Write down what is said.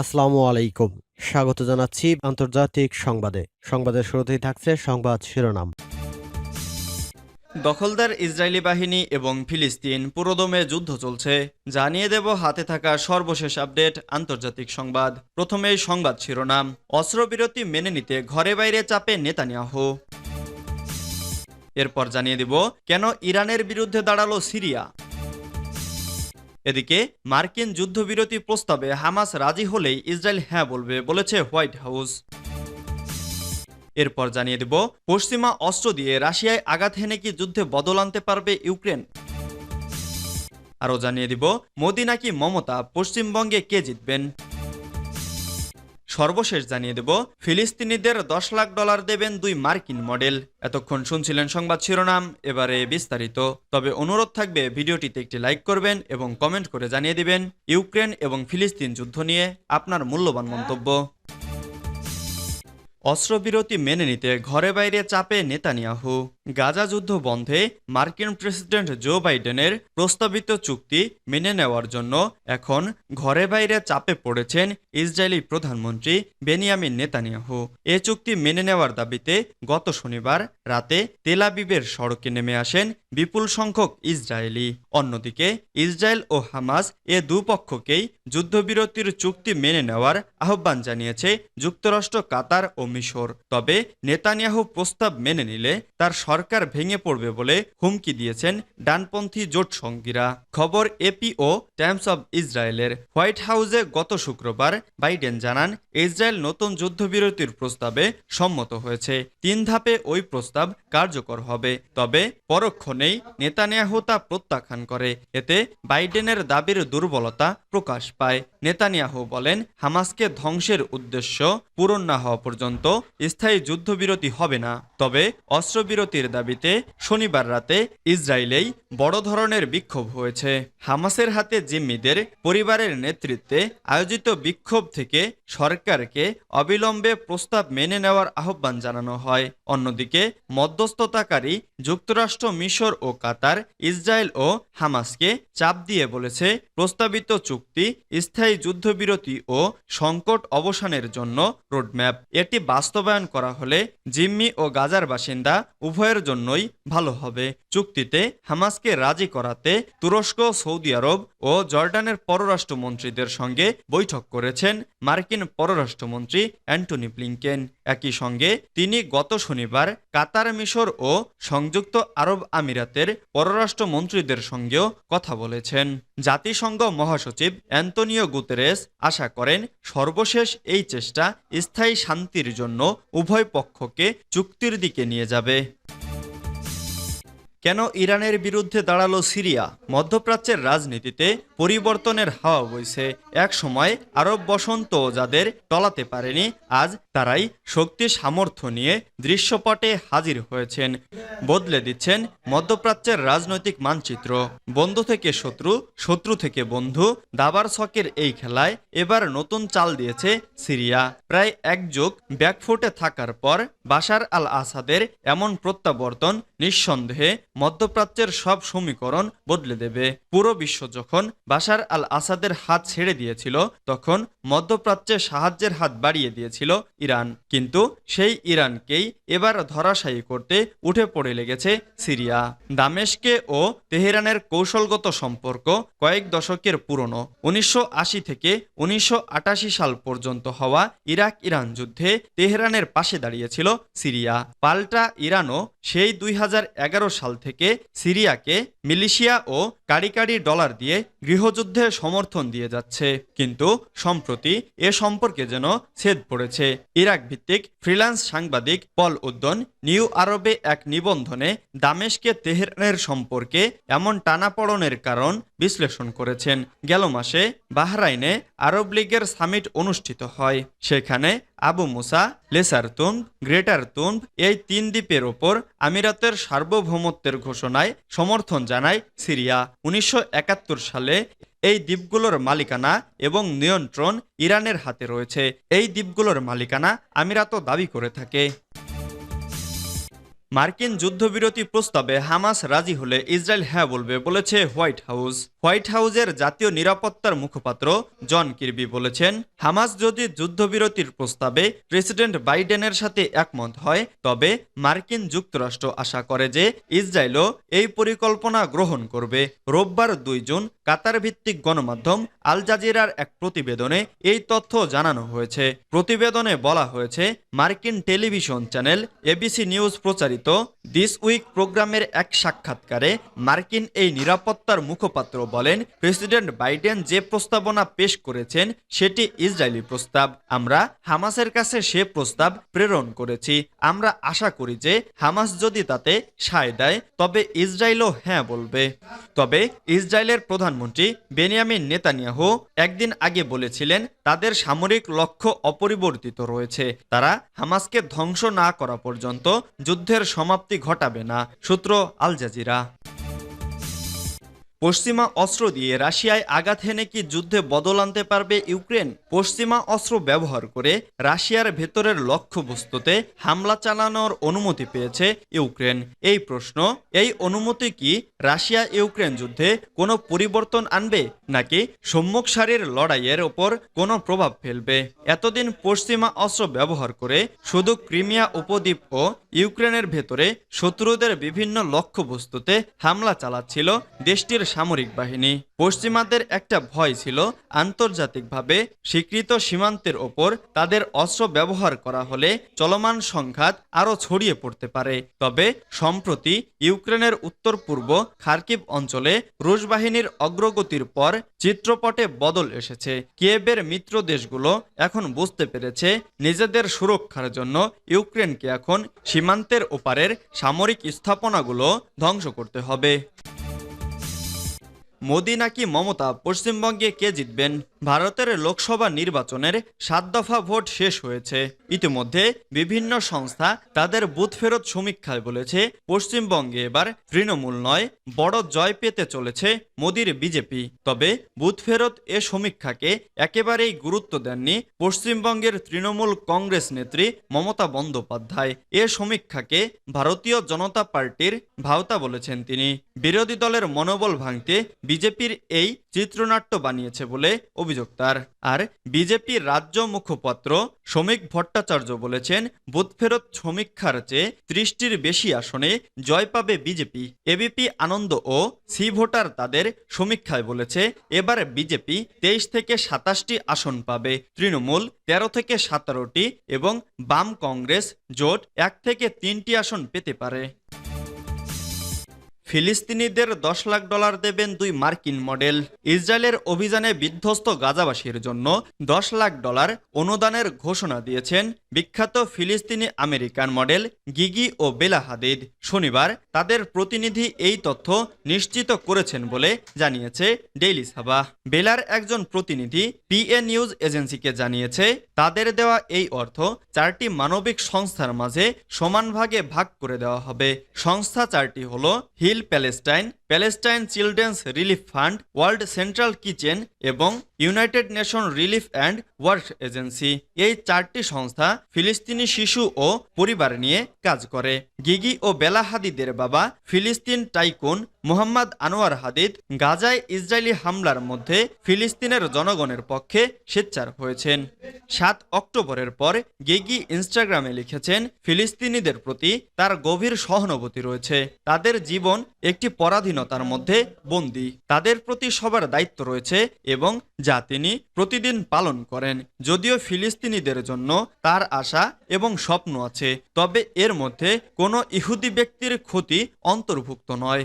আসসালামু আলাইকুম। স্বাগত জানাচ্ছি আন্তর্জাতিক সংবাদে। সংবাদের শুরুতেই থাকছে সংবাদ শিরোনাম। দখলদার ইসরায়েলি বাহিনী এবং ফিলিস্তিন পুরোদমে যুদ্ধ চলছে। জানিয়ে দেব হাতে থাকা সর্বশেষ আপডেট আন্তর্জাতিক সংবাদ। প্রথমেই সংবাদ শিরোনাম। অস্ত্রবিরতি মেনে নিতে ঘরে বাইরে চাপে নেতানিয়াহু। এরপর জানিয়ে দেব, কেন ইরানের বিরুদ্ধে দাঁড়াল সিরিয়া? এদিকে মার্কিন যুদ্ধবিরতি প্রস্তাবে হামাস রাজি হলেই ইসরায়েল হ্যাঁ বলবে বলেছে হোয়াইট হাউস। এরপর জানিয়ে দেব, পশ্চিমা অস্ত্র দিয়ে রাশিয়ায় আঘাত হেনে কি যুদ্ধে বদল আনতে পারবে ইউক্রেন? আরও জানিয়ে দিব, মোদি নাকি মমতা পশ্চিমবঙ্গে কে জিতবেন? সর্বশেষ জানিয়ে দেব, ফিলিস্তিনিদের দশ লাখ ডলার দেবেন দুই মার্কিন মডেল। এতক্ষণ শুনছিলেন সংবাদ শিরোনাম, এবারে বিস্তারিত। তবে অনুরোধ থাকবে, ভিডিওটিতে একটি লাইক করবেন এবং কমেন্ট করে জানিয়ে দিবেন, ইউক্রেন এবং ফিলিস্তিন যুদ্ধ নিয়ে আপনার মূল্যবান মন্তব্য। অস্ত্রবিরতি মেনে নিতে ঘরে বাইরে চাপে নেতানিয়াহু। গাজা যুদ্ধ বন্ধে মার্কিন প্রেসিডেন্ট জো বাইডেনের প্রস্তাবিত চুক্তি মেনে নেওয়ার জন্য এখন ঘরে বাইরে চাপে পড়েছেন ইসরায়েলি প্রধানমন্ত্রী বেনিয়ামিন নেতানিয়াহু। এ চুক্তি মেনে নেওয়ার দাবিতে গত শনিবার রাতে তেলাবিবের সড়কে নেমে আসেন বিপুল সংখ্যক ইসরায়েলি। অন্যদিকে ইসরায়েল ও হামাস এ দুপক্ষকেই যুদ্ধবিরতির চুক্তি মেনে নেওয়ার আহ্বান জানিয়েছে যুক্তরাষ্ট্র, কাতার ও মিশর। তবে নেতানিয়াহু প্রস্তাব মেনে নিলে তার সরকার ভেঙে পড়বে বলে হুমকি দিয়েছেন ডানপন্থী জোট সঙ্গীরা। খবর এপি ও টাইমস অব ইসরায়েলের। হোয়াইট হাউসে গত শুক্রবার বাইডেন জানান, ইসরায়েল নতুন যুদ্ধবিরতির প্রস্তাবে সম্মত হয়েছে। তিন ধাপে ওই প্রস্তাব কার্যকর হবে। তবে পরক্ষণেই নেতানিয়াহু তা প্রত্যাখ্যান করে। এতে বাইডেনের দাবির দুর্বলতা প্রকাশ পায়। নেতানিয়াহু বলেন, হামাসকে ধ্বংসের উদ্দেশ্য পূরণ না হওয়া পর্যন্ত স্থায়ী যুদ্ধবিরতি হবে না। তবে অস্ত্রবিরতির দাবিতে শনিবার রাতে ইসরায়েলেই বড় ধরনের বিক্ষোভ হয়েছে। হামাসের হাতে জিম্মিদের পরিবারের নেতৃত্বে আয়োজিত বিক্ষোভ থেকে সরকারকে অবিলম্বে প্রস্তাব মেনে নেওয়ার আহ্বান জানানো হয়। অন্যদিকে, মধ্যস্থতাকারী যুক্তরাষ্ট্র, মিশর ও কাতার ইসরায়েল ও হামাসকে চাপ দিয়ে বলেছে, প্রস্তাবিত চুক্তি স্থায়ী যুদ্ধবিরতি ও সংকট অবসানের জন্য রোডম্যাপ। এটি বাস্তবায়ন করা হলে জিম্মি ও গাজার বাসিন্দা উভয়ের জন্যই ভালো হবে। চুক্তিতে হামাসকে রাজি করাতে তুরস্ক, সৌদি আরব ও জর্ডানের পররাষ্ট্রমন্ত্রীদের সঙ্গে বৈঠক করেছেন মার্কিন পররাষ্ট্রমন্ত্রী অ্যান্টনি ব্লিংকেন। একই সঙ্গে তিনি গত শনিবার কাতার মিশর ও সংযুক্ত আরব আমিরাতের পররাষ্ট্রমন্ত্রীদের সঙ্গেও কথা বলেছেন। জাতিসংঘ মহাসচিব অ্যান্তনিও গুতেরেস আশা করেন সর্বশেষ এই চেষ্টা স্থায়ী শান্তির জন্য উভয় পক্ষকে চুক্তির দিকে নিয়ে যাবে। কেন ইরানের বিরুদ্ধে দাঁড়াল সিরিয়া? মধ্যপ্রাচ্যের রাজনীতিতে পরিবর্তনের হাওয়া বইছে। এক সময় আরব বসন্ত যাদের টলাতে পারেনি, আজ তারাই শক্তি সামর্থ্য নিয়ে দৃশ্যপটে হাজির হয়েছেন। বদলে দিচ্ছেন মধ্যপ্রাচ্যের রাজনৈতিক মানচিত্র। বন্ধু থেকে শত্রু শত্রু থেকে বন্ধু, দাবার ছকের এই খেলায় এবার নতুন চাল দিয়েছে সিরিয়া। প্রায় একযোগ ব্যাকফুটে থাকার পর বাশার আল আসাদের এমন প্রত্যাবর্তন নিঃসন্দেহে মধ্যপ্রাচ্যের সব সমীকরণ বদলে দেবে। পুরো বিশ্ব যখন বাশার আল আসাদের হাত ছেড়ে দিয়েছিল, তখন মধ্যপ্রাচ্যে সাহায্যের হাত বাড়িয়ে দিয়েছিল ইরান। কিন্তু সেই ইরানকেই এবার ধরাশায়ী করতে উঠে পড়ে লেগেছে সিরিয়া। দামেশকে ও তেহরানের কৌশলগত সম্পর্ক কয়েক দশকের পুরনো। উনিশশো আশি থেকে উনিশশো আটাশি সাল পর্যন্ত হওয়া ইরাক ইরান যুদ্ধে তেহরানের পাশে দাঁড়িয়েছিল সিরিয়া পাল্টা ইরানও সেই দুই হাজার এগারো সাল থেকে সিরিয়াকে মিলিশিয়া ও কাড়ি কাড়ি ডলার দিয়ে গৃহযুদ্ধে সমর্থন দিয়ে যাচ্ছে। কিন্তু সম্প্রতি এ সম্পর্কে যেন ছেদ পড়েছে। ইরাক ভিত্তিক ফ্রিল্যান্স সাংবাদিক পল উদ্দন নিউ আরবে এক নিবন্ধনে দামেশকে তেহরানের সম্পর্কে এমন টানাপড়নের কারণ বিশ্লেষণ করেছেন। গেল মাসে বাহরাইনে আরব লীগের সামিট অনুষ্ঠিত হয়। সেখানে Abu Musa, Lesser Tunb Greater Tunb এই তিন দ্বীপের ওপর আমিরাতের সার্বভৌমত্বের ঘোষণায় সমর্থন জানায় সিরিয়া। উনিশশো একাত্তর সালে এই দ্বীপগুলোর মালিকানা এবং নিয়ন্ত্রণ ইরানের হাতে রয়েছে। এই দ্বীপগুলোর মালিকানা আমিরাতও দাবি করে থাকে। মার্কিন যুদ্ধবিরতি প্রস্তাবে হামাস রাজি হলে ইসরায়েল হ্যাঁ বলবে বলেছে হোয়াইট হাউস। হোয়াইট হাউসের জাতীয় নিরাপত্তার মুখপাত্র জন কিরবি বলেছেন, হামাস যদি যুদ্ধবিরতির প্রস্তাবে প্রেসিডেন্ট বাইডেনের সাথে একমত হয়, তবে মার্কিন যুক্তরাষ্ট্র আশা করে যে ইসরায়েলও এই পরিকল্পনা গ্রহণ করবে। রোববার দুই জুন কাতার ভিত্তিক গণমাধ্যম আল জাজিরার এক প্রতিবেদনে এই তথ্য জানানো হয়েছে। প্রতিবেদনে বলা হয়েছে, মার্কিন টেলিভিশন চ্যানেল এবিসি নিউজ প্রচারিত দিস উইক প্রোগ্রামের এক সাক্ষাৎকারে মার্কিন এই নিরাপত্তার মুখপাত্র বলেন, প্রেসিডেন্ট বাইডেন যে প্রস্তাবনা পেশ করেছেন, সেটি ইসরায়েলি প্রস্তাব। আমরা হামাসের কাছে সে প্রস্তাব প্রেরণ করেছি। আমরা আশা করি যে হামাস যদি তাতে সায় দেয়, তবে ইসরায়েলও হ্যাঁ বলবে। তবে ইসরায়েলের প্রধানমন্ত্রী বেনিয়ামিন নেতানিয়াহু একদিন আগে বলেছিলেন, তাদের সামরিক লক্ষ্য অপরিবর্তিত রয়েছে। তারা হামাসকে ধ্বংস না করা পর্যন্ত যুদ্ধের সমাপ্তি ঘটাবে না। সূত্র আল জাজিরা। পশ্চিমা অস্ত্র দিয়ে রাশিয়ায় আঘাত হেনে কি যুদ্ধে বদল আনতে পারবে ইউক্রেন? পশ্চিমা অস্ত্র ব্যবহার করে রাশিয়ার ভেতরের লক্ষ্যবস্তুতে হামলা চালানোর অনুমতি পেয়েছে ইউক্রেন। এই প্রশ্ন, এই অনুমতি কি রাশিয়া ইউক্রেন যুদ্ধে কোনো পরিবর্তন আনবে নাকি সম্মুখ সারির লড়াইয়ের ওপর কোনো প্রভাব ফেলবে? এতদিন পশ্চিমা অস্ত্র ব্যবহার করে শুধু ক্রিমিয়া উপদ্বীপ ও ইউক্রেনের ভেতরে শত্রুদের বিভিন্ন লক্ষ্যবস্তুতে হামলা চালাচ্ছিল দেশটির সামরিক বাহিনী পশ্চিমাদের একটা ভয় ছিল আন্তর্জাতিকভাবে স্বীকৃত সীমান্তের ওপর তাদের অস্ত্র ব্যবহার করা হলে চলমান সংঘাত আরও ছড়িয়ে পড়তে পারে। তবে সম্প্রতি ইউক্রেনের উত্তর পূর্ব খার্কিভ অঞ্চলে রুশ বাহিনীর অগ্রগতির পর চিত্রপটে বদল এসেছে। কিয়েবের মিত্র দেশগুলো এখন বুঝতে পেরেছে নিজেদের সুরক্ষার জন্য ইউক্রেনকে এখন সীমান্তের ওপারের সামরিক স্থাপনাগুলো ধ্বংস করতে হবে। মোদি নাকি মমতা পশ্চিমবঙ্গে কে জিতবেন? ভারতের লোকসভা নির্বাচনের সাত দফা ভোট শেষ হয়েছে। ইতিমধ্যে বিভিন্ন সংস্থা তাদের বুথ ফেরত সমীক্ষায় বলেছে, পশ্চিমবঙ্গে এবার তৃণমূল নয়, বড় জয় পেতে চলেছে মোদির বিজেপি। তবে বুথ ফেরত এ সমীক্ষাকে একেবারেই গুরুত্ব দেননি পশ্চিমবঙ্গের তৃণমূল কংগ্রেস নেত্রী মমতা বন্দ্যোপাধ্যায়। এ সমীক্ষাকে ভারতীয় জনতা পার্টির ভাওতা বলেছেন তিনি। বিরোধী দলের মনোবল ভাঙতে বিজেপির এই চিত্রনাট্য বানিয়েছে বলে অভিযোগ তার আর বিজেপির রাজ্য মুখপাত্র শ্রমিক ভট্টাচার্য বলেছেন, বুথ ফেরত সমীক্ষার চেয়ে ত্রিশটির বেশি আসনে জয় পাবে বিজেপি। এবিপি আনন্দ ও সি ভোটার তাদের সমীক্ষায় বলেছে, এবার বিজেপি তেইশ থেকে সাতাশটি আসন পাবে। তৃণমূল তেরো থেকে সতেরোটি এবং বাম কংগ্রেস জোট এক থেকে তিনটি আসন পেতে পারে। ফিলিস্তিনিদের দশ লাখ ডলার দেবেন দুই মার্কিন মডেল। ইসরায়েলের অভিযানে বিধ্বস্ত গাজাবাসীর জন্য দশ লাখ ডলার অনুদানের ঘোষণা দিয়েছেন বিখ্যাত ফিলিস্তিনি আমেরিকান মডেল গিগি ও বেলা হাদিদ। শনিবার তাদের প্রতিনিধি এই তথ্য নিশ্চিত করেছেন বলে জানিয়েছে ডেইলি সাবা। বেলার একজন প্রতিনিধি পিএ নিউজ এজেন্সিকে জানিয়েছে, তাদের দেওয়া এই অর্থ চারটি মানবিক সংস্থার মাঝে সমান ভাগে ভাগ করে দেওয়া হবে। সংস্থা চারটি হল heal Palestine Palestine children's relief fund, world central kitchen এবং united nation relief and work agency. এই চারটি সংস্থা ফিলিস্তিনি শিশু ও পরিবার নিয়ে কাজ করে। গিগি ও বেলা হাদিদের বাবা ফিলিস্তিন টাইকুন মোহাম্মদ আনোয়ার হাদিদ গাজায় ইসরায়েলি হামলার মধ্যে ফিলিস্তিনের জনগণের পক্ষে সোচ্চার হয়েছেন। সাত অক্টোবরের পর গেগি ইনস্টাগ্রামে লিখেছেন, ফিলিস্তিনিদের প্রতি তার গভীর সহানুভূতি রয়েছে। তাদের জীবন একটি পরাধীনতার মধ্যে বন্দী। তাদের প্রতি সবার দায়িত্ব রয়েছে এবং যা তিনি প্রতিদিন পালন করেন। যদিও ফিলিস্তিনিদের জন্য তার আশা এবং স্বপ্ন আছে, তবে এর মধ্যে কোনো ইহুদি ব্যক্তির ক্ষতি অন্তর্ভুক্ত নয়।